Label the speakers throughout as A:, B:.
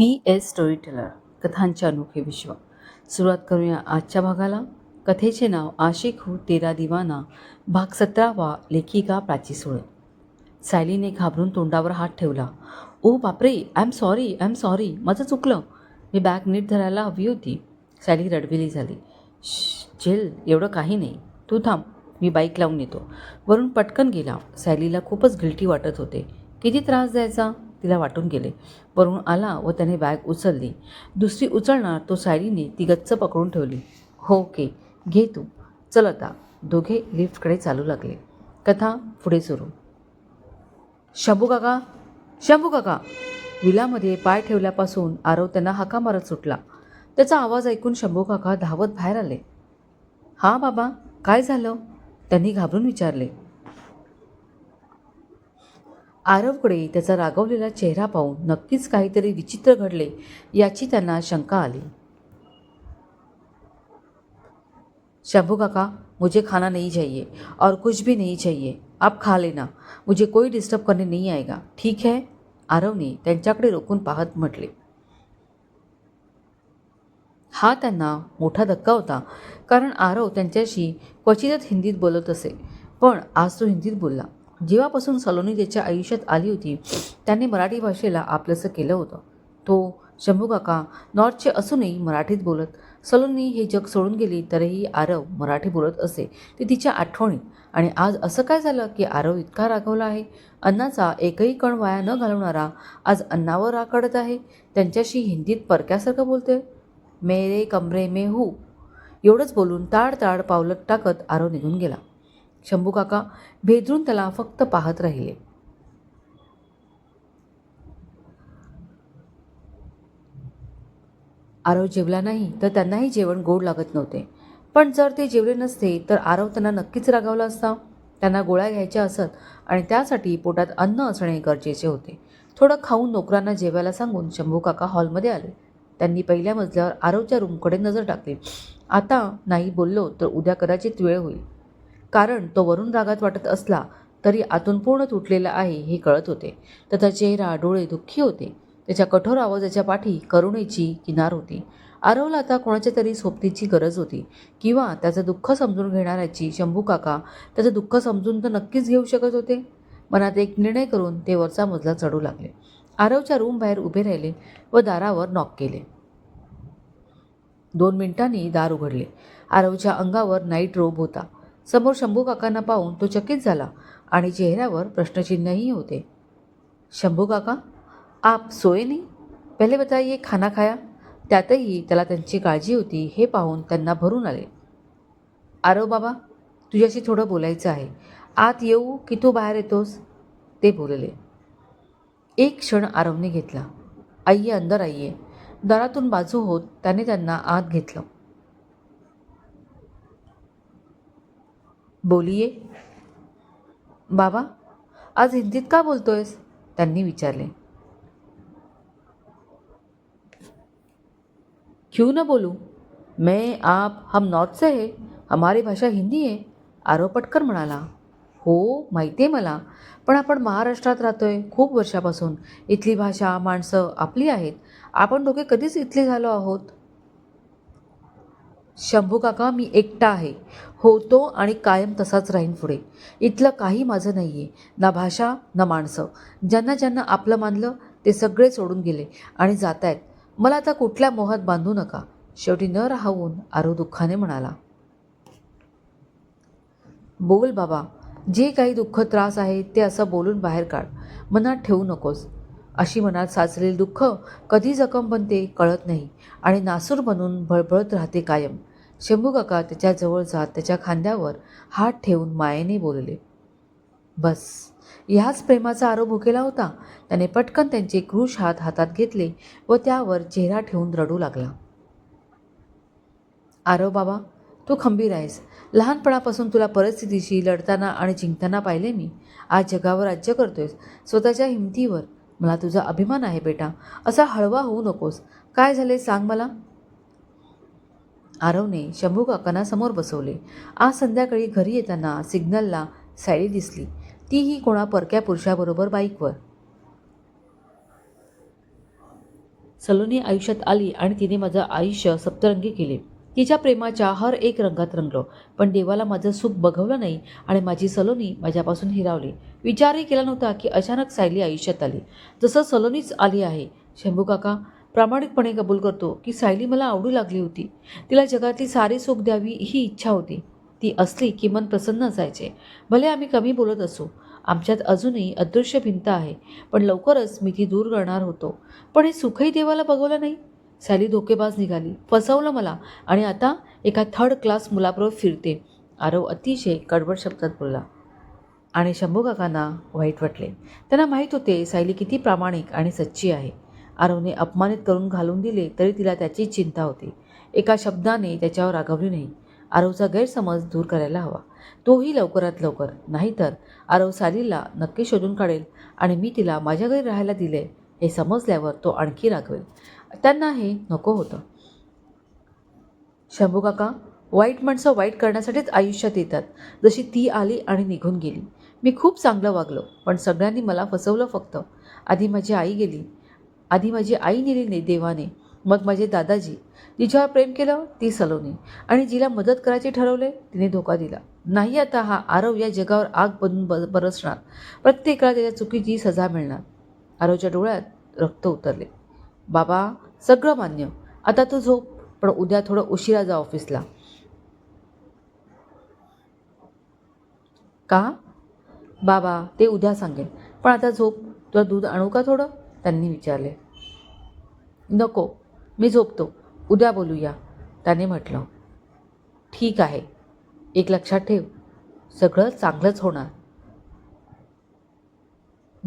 A: P S story teller कथांचे अनोखे विश्व. सुरुवात करूया आजच्या भागाला. कथेचे नाव आशिक हू तेरा दिवाना भाग सतरावा लेखिका प्राची सुळे. सायलीने घाबरून तोंडावर हात ठेवला. ओ बापरे I am sorry I am sorry माझं चुकलं. मी बॅग नीट धरायला हवी होती. सायली रडविली झाली. झेल एवढं काही नाही. तू थांब मी बाईक लावून येतो. वरून पटकन गेला. सायलीला खूपच गिल्टी वाटत होते. किती त्रास द्यायचा? तिला वाटून गेले. वरून आला व त्याने बॅग उचलली. दुसरी उचलणार तो सायलीने ती गच्च पकडून ठेवली. हो ओके घे तू. चल आता. दोघे लिफ्टकडे चालू लागले. कथा पुढे सुरू. शंभू काका. शंभू काका. विलामध्ये पाय ठेवल्यापासून आरव त्यांना हाका मारत सुटला. त्याचा आवाज ऐकून शंभू काका धावत बाहेर आले. हां बाबा. काय झालं? त्यांनी घाबरून विचारले. आरवकडे त्याचा रागवलेला चेहरा पाहून नक्कीच काहीतरी विचित्र घडले याची त्यांना शंका आली. शंभू काका मुझे खाना नहीं चाहिए और कुछ भी नहीं चाहिए. आप खा लेना. मुझे कोई डिस्टर्ब करने नहीं आएगा. ठीक है? आरवने त्यांच्याकडे रोखून पाहत म्हटले. हा त्यांना मोठा धक्का होता कारण आरव त्यांच्याशी क्वचितच हिंदीत बोलत असे पण आज तो हिंदीत बोलला. जेव्हापासून सलोनी त्याच्या आयुष्यात आली होती त्यांनी मराठी भाषेला आपलंसं केलं होतं. तो शंभू काका नॉर्थचे असूनही मराठीत बोलत. सलोनी हे जग सोडून गेली तरीही आरव मराठी बोलत असे. ते तिच्या आठवणीत आणि आज असं काय झालं की आरव इतका रागवला आहे? अन्नाचा एकही कण वाया न घालवणारा आज अन्नावर राकडत आहे? त्यांच्याशी हिंदीत परक्यासारखं बोलते मेरे कमरे में हू. एवढंच बोलून ताड ताड पावलत टाकत आरव निघून गेला. शंभू काका भेदरून त्याला फक्त पाहत राहिले. आरव जेवला नाही तर त्यांनाही जेवण गोड लागत नव्हते. पण जर ते जेवले नसते तर आरव त्यांना नक्कीच रागावला असता. त्यांना गोळ्या घ्यायच्या असत आणि त्यासाठी पोटात अन्न असणे गरजेचे होते. थोडं खाऊन नोकरांना जेवायला सांगून शंभू काका हॉलमध्ये आले. त्यांनी पहिल्या मजल्यावर आरवच्या रूमकडे नजर टाकली. आता नाही बोललो तर उद्या कदाचित वेळ होईल. कारण तो वरून रागात वाटत असला तरी आतून पूर्ण तुटलेला आहे हे कळत होते. त्याचा चेहरा डोळे दुःखी होते. त्याच्या कठोर आवाजाच्या पाठी करुणेची किनार होती. आरवला आता कोणाच्या तरी सोबतीची गरज होती. किंवा त्याचं दुःख समजून घेणाऱ्याची शंभू काका त्याचं दुःख समजून तर नक्कीच घेऊ शकत होते. मनात एक निर्णय करून ते वरचा मजला चढू लागले. आरवच्या रूम बाहेर उभे राहिले व दारावर नॉक केले. दोन मिनिटांनी दार उघडले. आरवच्या अंगावर नाईट रोब होता. समोर शंभू काकांना पाहून तो चकित झाला आणि चेहऱ्यावर प्रश्नचिन्हही होते. शंभू काका आप सोए नाही? पहिले बताइए खाना खाया? त्यातही त्याला त्यांची काळजी होती हे पाहून त्यांना भरून आले. आरव हो बाबा तुझ्याशी थोडं बोलायचं आहे. आत येऊ की तू बाहेर येतोस? ते बोलले. एक क्षण आरवने घेतला. आईये अंदर आईये. दारातून बाजू होत त्याने त्यांना आत घेतलं. बोलिये. बाबा आज हिंदीत का बोलतोयस? त्यांनी विचारले. क्यों न बोलूं? मैं आप हम नॉर्थ से है हमारी भाषा हिंदी आहे आरव म्हणाला. हो माहिती आहे मला पण आपण महाराष्ट्रात राहतोय खूप वर्षापासून. इथली भाषा माणसं आपली आहेत. आपण दोघे कधीच इथले झालो आहोत? शंभू काका मी एकटा आहे. होतो आणि कायम तसाच राहीन पुढे. इथलं काही माझं नाही आहे ना भाषा ना माणसं. ज्यांना ज्यांना आपलं मानलं ते सगळे सोडून गेले आणि जात आहेत मला आता कुठल्या मोहात बांधू नका. शेवटी न राहून आरो दुःखाने म्हणाला. बोल बाबा जे काही दुःख त्रास आहे ते असं बोलून बाहेर काढ. मनात ठेवू नकोस. अशी मनात साचलेली दुःख कधी जखम बनते कळत नाही आणि नासूर बनून भळभळत राहते कायम. शंभू काका त्याच्याजवळ जात त्याच्या खांद्यावर हात ठेवून मायेने बोलले बस. ह्याच प्रेमाचा आरोप भुकेला होता. त्याने पटकन त्यांचे क्रूश हात हातात घेतले व त्यावर चेहरा ठेवून रडू लागला. आरव बाबा तू खंबीर आहेस. लहानपणापासून तुला परिस्थितीशी लढताना आणि जिंकताना पाहिले मी. आज जगावर राज्य करतोयस. स्वतःच्या हिमतीवर. मला तुझा अभिमान आहे बेटा. असा हळवा होऊ नकोस. काय झाले सांग मला. आरवने शंभू काकांना समोर बसवले. आज संध्याकाळी घरी येताना सिग्नलला सायली दिसली. तीही कोणा परक्या पुरुषाबरोबर बाईकवर. सलोनी आयुष्यात आली आणि तिने माझं आयुष्य सप्तरंगी केले. तिच्या प्रेमाच्या हर एक रंगात रंगलो पण देवाला माझं सुख बघवलं नाही आणि माझी सलोनी माझ्यापासून हिरावली. विचारही केला नव्हता की अचानक सायली आयुष्यात आली. जसं सलोनीच आली आहे शंभू काका प्रामाणिकपणे कबूल करतो की सायली मला आवडू लागली होती. तिला जगातली सारी सुख द्यावी ही इच्छा होती. ती असली की मन प्रसन्न असायचे. भले आम्ही कमी बोलत असू. आमच्यात अजूनही अदृश्य भिंत आहे. पण लवकरच मी ती दूर करणार होतो. पण हे सुखही देवाला बघवलं नाही. सॅली धोकेबाज निघाली. फसवलं मला. आणि आता एका थर्ड क्लास मुलाबरोबर फिरते. आरव अतिशय कडबड शब्दात बोलला. आणि शंभू काकांना वाईट वाटले. त्यांना माहीत होते सायली किती प्रामाणिक आणि सच्ची आहे. आरवने अपमानित करून घालून दिले तरी तिला त्याची चिंता होती. एका शब्दाने त्याच्यावर रागवली नाही. आरवचा गैरसमज दूर करायला हवा. तोही लवकरात लवकर. नाहीतर आरव सालीला नक्की शोधून काढेल आणि मी तिला माझ्या घरी राहायला दिले हे समजल्यावर तो आणखी रागवेल. त्यांना हे नको होतं. शंभू काका वाईट माणसं वाईट करण्यासाठीच आयुष्यात येतात. जशी ती आली आणि निघून गेली. मी खूप चांगलं वागलो पण सगळ्यांनी मला फसवलं फक्त. आधी माझी आई गेली आधी माझी आई नेली देवाने. मग माझे दादाजी. जिच्यावर प्रेम केलं ती सलोनी. आणि जिला मदत करायचे ठरवले तिने धोका दिला. नाही आता हा आरव या जगावर आग बनून ब बरसणार. प्रत्येकाला त्याच्या चुकीची सजा मिळणार. आरवच्या डोळ्यात रक्त उतरले. बाबा सगळं मान्य. आता तू झोप पण उद्या थोडं उशिरा जा ऑफिसला. का? बाबा ते उद्या सांगेन. पण आता झोप तुला दूध आणू का थोडं? त्यांनी विचारले नको मी झोपतो. उद्या बोलूया. त्याने म्हटलं ठीक आहे. एक लक्षात ठेव. सगळं चांगलंच होणार.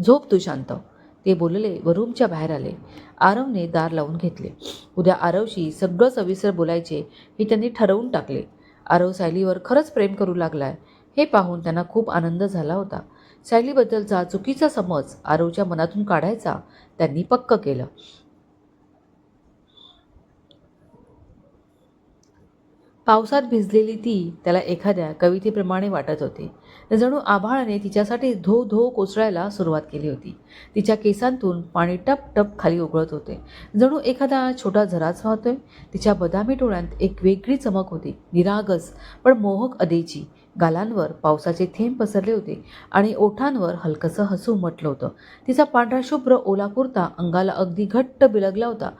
A: झोप तू शांत. ते बोलले व रूमच्या बाहेर आले. आरवने दार लावून घेतले. उद्या आरवशी सगळं सविस्तर बोलायचे हे त्यांनी ठरवून टाकले. आरव सायलीवर खरंच प्रेम करू लागलाय हे पाहून त्यांना खूप आनंद झाला होता. सायलीबद्दलचा चुकीचा समज आरवच्या मनातून काढायचा त्यांनी पक्क केलं. पावसात भिजलेली ती त्याला एखाद्या कवितेप्रमाणे वाटत होती. जणू आभाळाने तिच्यासाठी धो धो कोसळायला सुरुवात केली होती. तिच्या केसांतून पाणी टप टप खाली उघळत होते. जणू एखादा छोटा झराच वाहतोय. तिच्या बदामी डोळ्यांत एक वेगळी चमक होती. निरागस पण मोहक अदेची. गालांवर पावसाचे थेंब पसरले होते आणि ओठांवर हलकंसं हसू म्हटलं होतं. तिचा पांढरा शुभ्र ओला कुर्ता अंगाला अगदी घट्ट बिलगला होता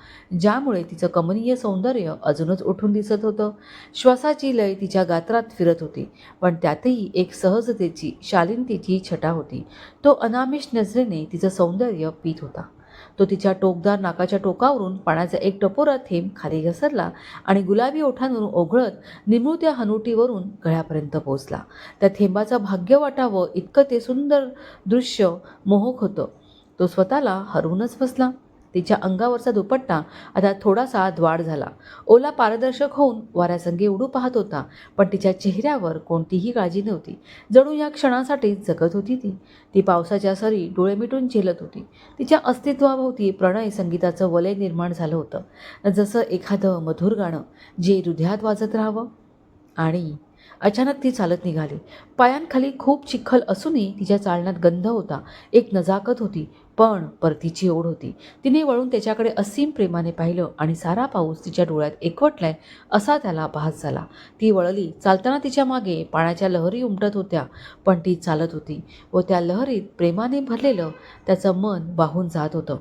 A: ज्यामुळे तिचं कमनीय सौंदर्य अजूनच उठून दिसत होतं. श्वासाची लय तिच्या गात्रात फिरत होती पण त्यातही एक सहजतेची शालीनतेची छटा होती. तो अनामिष नजरेने तिचं सौंदर्य पीत होता. तो तिच्या टोकदार नाकाच्या टोकावरून पाण्याचा एक टपोरा थेंब खाली घसरला आणि गुलाबी ओठांवरून ओघळत निमृत्या हनुटीवरून गळ्यापर्यंत पोहोचला. त्या थेंबाचा भाग्य वाटावं इतकं ते सुंदर दृश्य मोहक होतं. तो स्वतःला हरवूनच बसला. तिच्या अंगावरचा दुपट्टा आता थोडासा द्वाड झाला. ओला पारदर्शक होऊन वाऱ्यासंगे उडू पाहत होता पण तिच्या चेहऱ्यावर कोणतीही काळजी नव्हती. जणू या क्षणासाठी जगत होती ती. ती पावसाच्या सरी डोळे मिटून झेलत होती. तिच्या अस्तित्वाभोवती प्रणय संगीताचं वलय निर्माण झालं होतं. जसं एखादं मधुर गाणं जे हृदयात वाजत राहावं आणि अचानक ती चालत निघाली. पायांखाली खूप चिखल असूनही तिच्या चालण्यात गंध होता. एक नजाकत होती पण परतीची ओढ होती. तिने वळून त्याच्याकडे असीम प्रेमाने पाहिलं आणि सारा पाऊस तिच्या डोळ्यात एकवटलाय असा त्याला भास झाला. ती वळली. चालताना तिच्यामागे पाण्याच्या लहरी उमटत होत्या पण ती चालत होती व त्या लहरीत प्रेमाने भरलेलं त्याचं मन वाहून जात होतं.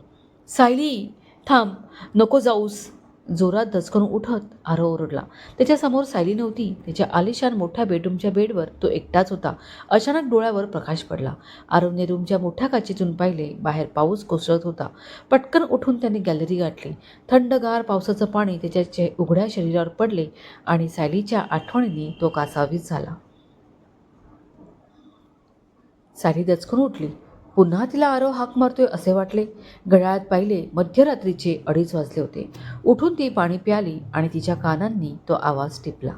A: सायली थांब. नको जाऊस. जोरात दचकून उठत आरव ओरडला. त्याच्यासमोर सायली नव्हती त्याच्या आलिशान मोठ्या बेडरूमच्या बेडवर तो एकटाच होता. अचानक डोळ्यावर प्रकाश पडला. आरवने रूमच्या मोठ्या काचेतून पाहिले बाहेर पाऊस कोसळत होता. पटकन उठून त्याने गॅलरी गाठली. थंडगार पावसाचं पाणी त्याच्या चे उघड्या शरीरावर पडले आणि सायलीच्या आठवणीने तो कासावीस झाला. सायली दचकून उठली. पुन्हा तिला आरव हाक मारतोय असे वाटले. घड्याळात पाहिले मध्यरात्रीचे अडीच वाजले होते. उठून ती पाणी प्याली आणि तिच्या कानांनी तो आवाज टिपला.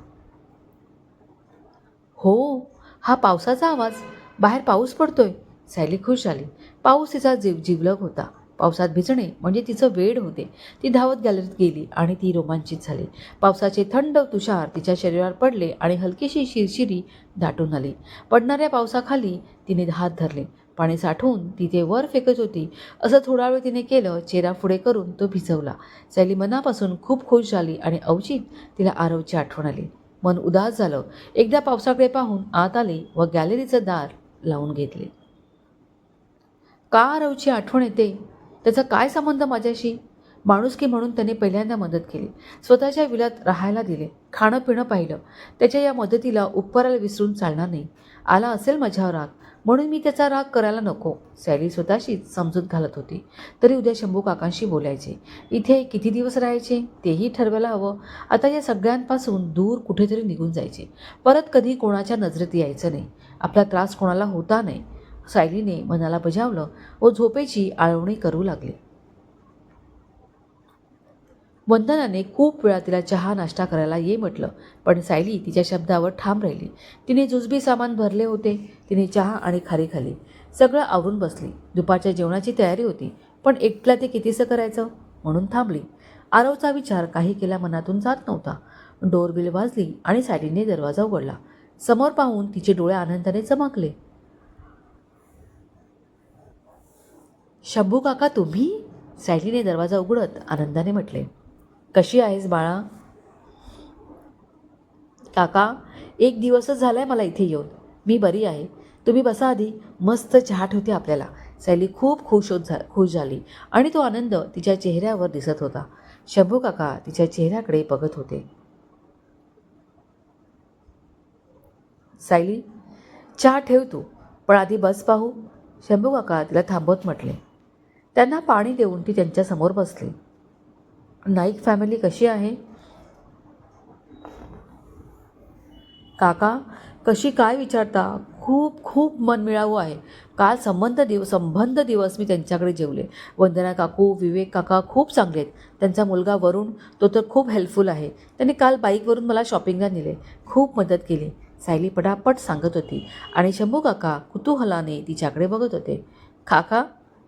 A: हो हा पावसाचा आवाज. बाहेर पाऊस पडतोय. सायली खुश आली पाऊस तिचा जीव जिवलग होता. पावसात भिजणे म्हणजे तिचं वेड होते. ती धावत गॅलरीत गेली आणि ती रोमांचित झाली. पावसाचे थंड तुषार तिच्या शरीरावर पडले आणि हलकीशी शिरशिरी दाटून आली. पडणाऱ्या पावसाखाली तिने हात धरले. पाणी साठवून ती ते वर फेकत होती. असं थोडा वेळ तिने केलं चेहरा पुढे करून तो भिजवला. सॅली मनापासून खूप खुश झाली आणि अवचित तिला आरवची आठवण आली. मन उदास झालं. एकदा पावसाकडे पाहून आत आले व गॅलरीचं दार लावून घेतले. का आरवची आठवण येते? त्याचा काय संबंध माझ्याशी? माणुसकी म्हणून त्याने पहिल्यांदा मदत केली. स्वतःच्या विलात राहायला दिले. खाणं पिणं पाहिलं. त्याच्या या मदतीला उपकाराला विसरून चालणार नाही. आला असेल माझ्यावर राग म्हणून मी त्याचा राग करायला नको. सॅली स्वतःशीच समजूत घालत होती. तरी उद्या शंभू काकांशी बोलायचे. इथे किती दिवस राहायचे? तेही ठरवायला हवं. आता या सगळ्यांपासून दूर कुठेतरी निघून जायचे. परत कधी कोणाच्या नजरेत यायचं नाही. आपला त्रास कोणाला होता नाही. सायलीने मनाला बजावलं व झोपेची आळवणी करू लागली. वंदनाने खूप वेळा तिला चहा नाश्ता करायला ये म्हटलं. पण सायली तिच्या शब्दावर ठाम राहिली. तिने जुजबी सामान भरले होते. तिने चहा आणि खारी खाली. सगळं आवरून बसली. दुपारच्या जेवणाची तयारी होती. पण एकट्याला ते कितीसं करायचं? म्हणून थांबली. आरवचा विचार काही केला मनातून जात नव्हता. डोरबिल वाजली आणि सायलीने दरवाजा उघडला. समोर पाहून तिचे डोळे आनंदाने चमकले. शंभू काका तुम्ही? सायलीने दरवाजा उघडत आनंदाने म्हटले. कशी आहेस बाळा? काका एक दिवसच झालाय मला इथे येऊन. मी बरी आहे. तुम्ही बसा आधी. मस्त चहा ठेवते आपल्याला. सैली खूप खुश होत झा खुश झाली आणि तो आनंद तिच्या चेहऱ्यावर दिसत होता. शंभू काका तिच्या चेहऱ्याकडे बघत होते. सायली चहा ठेव तू. पण आधी बस पाहू. शंभू काका तिला थांबवत म्हटले. त्यांना पाणी देऊन ती त्यांच्यासमोर बसली. नाईक फॅमिली कशी आहे? काका कशी काय विचारता? खूप खूप मनमिळावू आहे. काल संबंध दिव संबंध दिवस मी त्यांच्याकडे जेवले. वंदना काकू विवेक काका खूप चांगले आहेत. त्यांचा मुलगा वरुण तो तर खूप हेल्पफुल आहे. त्यांनी काल बाईकवरून मला शॉपिंगला नेले. खूप मदत केली. सायली पटापट सांगत होती. आणि शंभू काका कुतूहलाने तिच्याकडे बघत होते. काका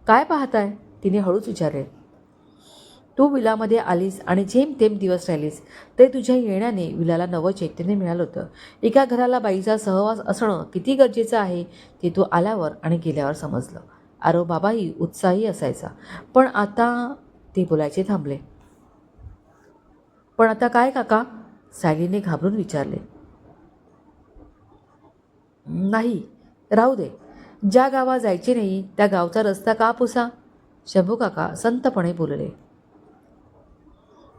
A: काय पाहताय? तिने हळूच विचारले. तू विलामध्ये आलीस आणि जेमतेम दिवस राहिलीस ते तुझ्या येण्याने विलाला नवं चैतन्य मिळालं होतं. एका घराला बाईचा सहवास असणं किती गरजेचं आहे ते तू आल्यावर आणि गेल्यावर समजलं. आरो बाबाही उत्साही असायचा. पण आता ते बोलायचे थांबले. पण आता काय काका? सायलीने घाबरून विचारले. नाही राहू दे. ज्या गावा जायचे नाही त्या गावचा रस्ता का पुसा? शंभू काका संतपणे बोलले.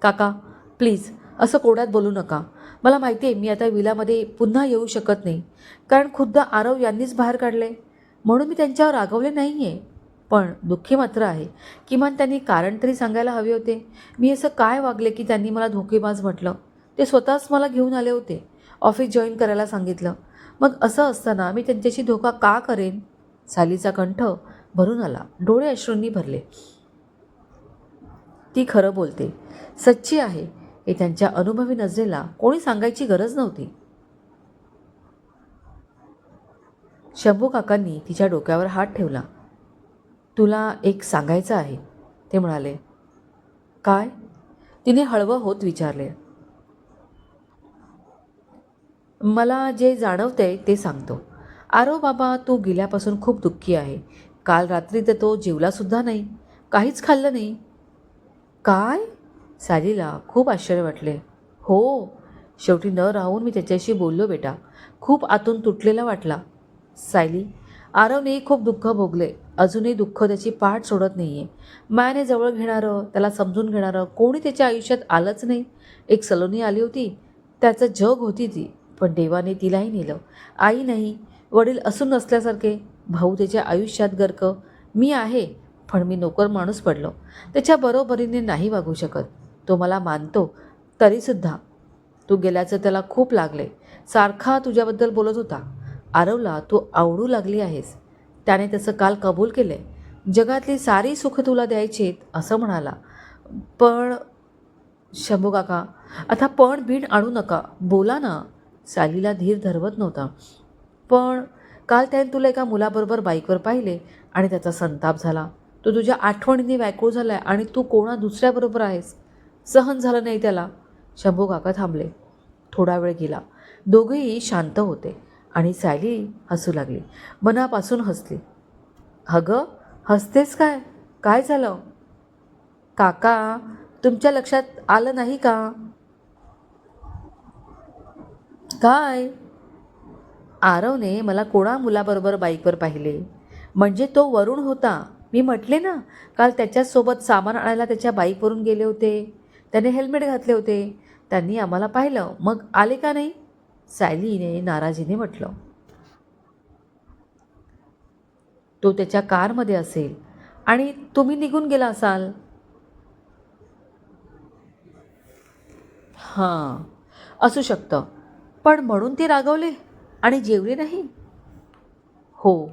A: काका प्लीज असं कोड्यात बोलू नका. मला माहिती आहे मी आता विलामध्ये पुन्हा येऊ शकत नाही. कारण खुद्द आरव यांनीच बाहेर काढले म्हणून मी त्यांच्यावर रागवले नाही आहे पण दुःखी मात्र आहे. किमान त्यांनी कारण तरी सांगायला हवे होते. मी असं काय वागले की त्यांनी मला धोकेबाज म्हटलं? ते स्वतःच मला घेऊन आले होते. ऑफिस जॉईन करायला सांगितलं. मग असं असताना मी त्यांच्याशी धोका का करेन? सालीचा कंठ भरून आला. डोळे अश्रूंनी भरले. ती खरं बोलते. सच्ची आहे. हे त्यांच्या अनुभवी नजरेला कोणी सांगायची गरज नव्हती. शंभू काकांनी तिच्या डोक्यावर हात ठेवला. तुला एक सांगायचं आहे ते म्हणाले. काय? तिने हळवं होत विचारले. मला जे जाणवते ते सांगतो. आरो बाबा तू गेल्यापासून खूप दुःखी आहे. काल रात्री तर तो जेवलासुद्धा नाही. काहीच खाल्लं नाही. काय? सालीला खूप आश्चर्य वाटले. हो शेवटी न राहून मी त्याच्याशी बोललो बेटा. खूप आतून तुटलेला वाटला. सायली आरवनेही खूप दुःख भोगले. अजूनही दुःख त्याची पाठ सोडत नाही आहे मायाने जवळ घेणारं त्याला समजून घेणारं कोणी त्याच्या आयुष्यात आलंच नाही. एक सलोनी आली होती. त्याचं जग होती ती पण देवाने तिलाही नेलं. आई नाही वडील असून नसल्यासारखे. भाऊ त्याच्या आयुष्यात गर्क. मी आहे पण मी नोकर माणूस पडलो. त्याच्या बरोबरीने नाही वागू शकत. तो मला मानतो तरीसुद्धा. तू गेल्याचं त्याला खूप लागले. सारखा तुझ्याबद्दल बोलत होता. आरवला तू आवडू लागली आहेस. त्याने त्याचं काल कबूल केले. जगातली सारी सुख तुला द्यायचीत असं म्हणाला. पण शंभू काका आता पण बीण आणू नका. बोला ना. सालीला धीर धरवत नव्हता. पण काल त्याने तुला एका मुलाबरोबर बाईकवर पाहिले आणि त्याचा संताप झाला. तो तुझ्या आठवणीने व्याकुळ झाला आहे आणि तू कोणा दुसऱ्याबरोबर आहेस? सहन झालं नाही त्याला. शंभू काका थांबले. थोडा वेळ गेला. दोघेही शांत होते आणि सायली हसू लागली. मनापासून हसली. अगं हसतेस काय? काय झालं? काका तुमच्या लक्षात आलं नाही का? काय? आरवने मला कोणा मुलाबरोबर बाईकवर पाहिले. म्हणजे तो वरुण होता. मी म्हटले ना काल त्याच्यासोबत सामान आणायला त्याच्या बाईकवरून गेले होते. त्याने हेल्मेट घातले होते. त्यांनी आम्हाला पाहिलं. मग आले का नाही? सायलीने नाराजीने म्हटलं. तो त्याच्या कारमध्ये असेल. आणि तुम्ही निघून गेला असाल. हां असू शकतं. पण म्हणून ते रागवले आणि जेवले नाही? हो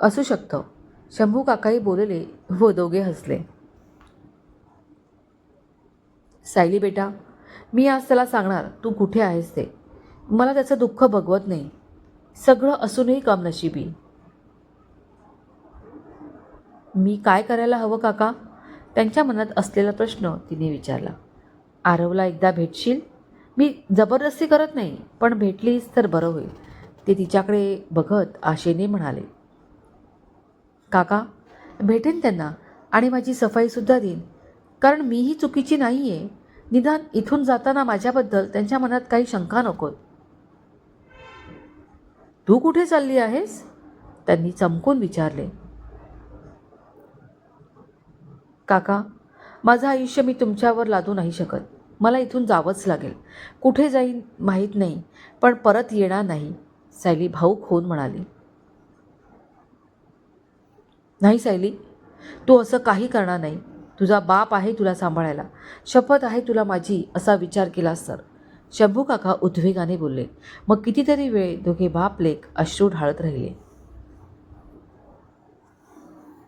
A: असू शकतं. शंभू काकाही बोलले व दोघे हसले. सायली बेटा मी आज त्याला सांगणार तू कुठे आहेस ते? मला त्याचं दुःख बघवत नाही. सगळं असूनही कामनशिबी. मी काय करायला हवं काका? त्यांच्या मनात असलेला प्रश्न तिने विचारला. आरवला एकदा भेटशील? मी जबरदस्ती करत नाही पण भेटलीस तर बरं होईल. ते तिच्याकडे बघत आशेने म्हणाले. काका भेटेन त्यांना आणि माझी सफाईसुद्धा देईन. कारण मीही चुकीची नाही आहे निदान इथून जाताना माझ्याबद्दल त्यांच्या मनात काही शंका नकोत. तू कुठे चालली आहेस? त्यांनी चमकून विचारले. काका माझं आयुष्य मी तुमच्यावर लादू नाही शकत. मला इथून जावंच लागेल. कुठे जाईन माहीत नाही पण परत येणार नाही सायली भाऊक होऊन म्हणाली. नाही सायली तू असं काही करणार नाही. तुझा बाप आहे तुला सांभाळायला. शपथ आहे तुला माझी असा विचार केलास तर. शंभू काका उद्वेगाने बोलले. मग कितीतरी वेळ दोघे बाप लेख अश्रू ढाळत राहिले.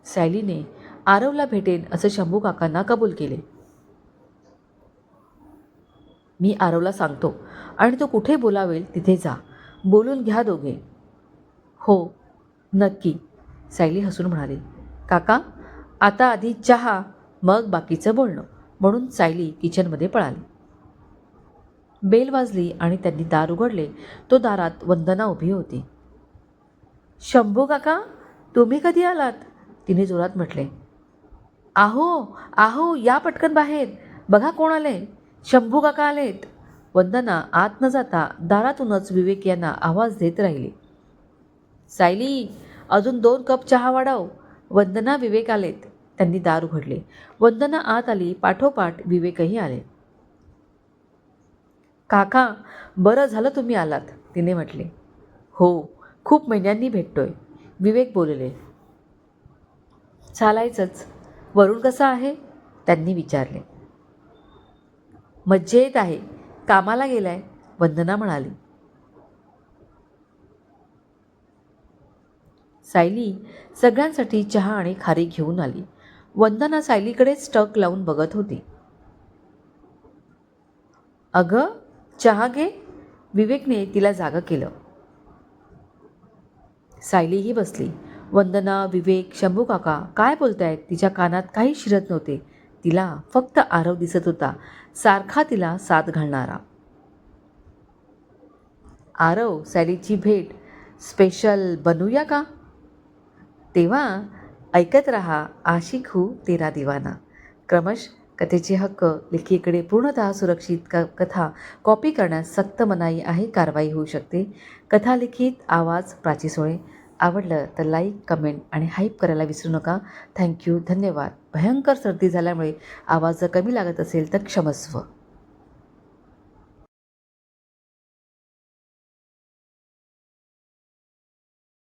A: सायलीने आरवला भेटेन असं शंभू काकांना कबूल केले. मी आरवला सांगतो आणि तो कुठे बोलावेल तिथे जा. बोलून घ्या दोघे. हो नक्की. सायली हसून म्हणाली काका आता आधी चहा मग बाकीचं बोलणं. म्हणून सायली किचनमध्ये पळाली. बेल वाजली आणि त्यांनी दार उघडले. तो दारात वंदना उभी होती. शंभू काका तुम्ही कधी आलात? तिने जोरात म्हटले. आहो आहो या पटकन बाहेर. बघा कोण आले. शंभू काका आलेत. वंदना आत न जाता दारातूनच विवेक यांना आवाज देत राहिली. सायली अजून दोन कप चहा वाढव. वंदना विवेक आलेत. त्यांनी दार उघडले वंदना आत आली. पाठोपाठ विवेकही आले. काका बरं झालं तुम्ही आलात तिने म्हटले. हो खूप महिन्यांनी भेटतोय. विवेक बोलले. चालायचंच. वरुण कसा आहे? त्यांनी विचारले. मज्जेत आहे. कामाला गेलाय. वंदना म्हणाली. सायली सगळ्यांसाठी चहा आणि खारी घेऊन आली. वंदना सायलीकडेच टक लावून बघत होती. अगं चहा घे. विवेकने तिला जागं केलं. सायलीही बसली. वंदना विवेक शंभू काका काय बोलतायत? तिच्या कानात काही शिरत नव्हते. तिला फक्त आरव दिसत होता. सारखा तिला साथ घालणारा. आरव सायलीची भेट स्पेशल बनवूया का? तेव्हा ऐकत रहा आशिक हू तेरा दिवाना. क्रमश कथेचे हक्क लेखीकडे पूर्णतः सुरक्षित क कथा कॉपी करण्यास सक्त मनाई आहे कारवाई होऊ शकते. कथा लिखित आवाज प्राची सोळे. आवडलं तर लाईक कमेंट आणि हाईप करायला विसरू नका. थँक्यू धन्यवाद. भयंकर सर्दी झाल्यामुळे आवाज जर कमी लागत असेल तर क्षमस्व.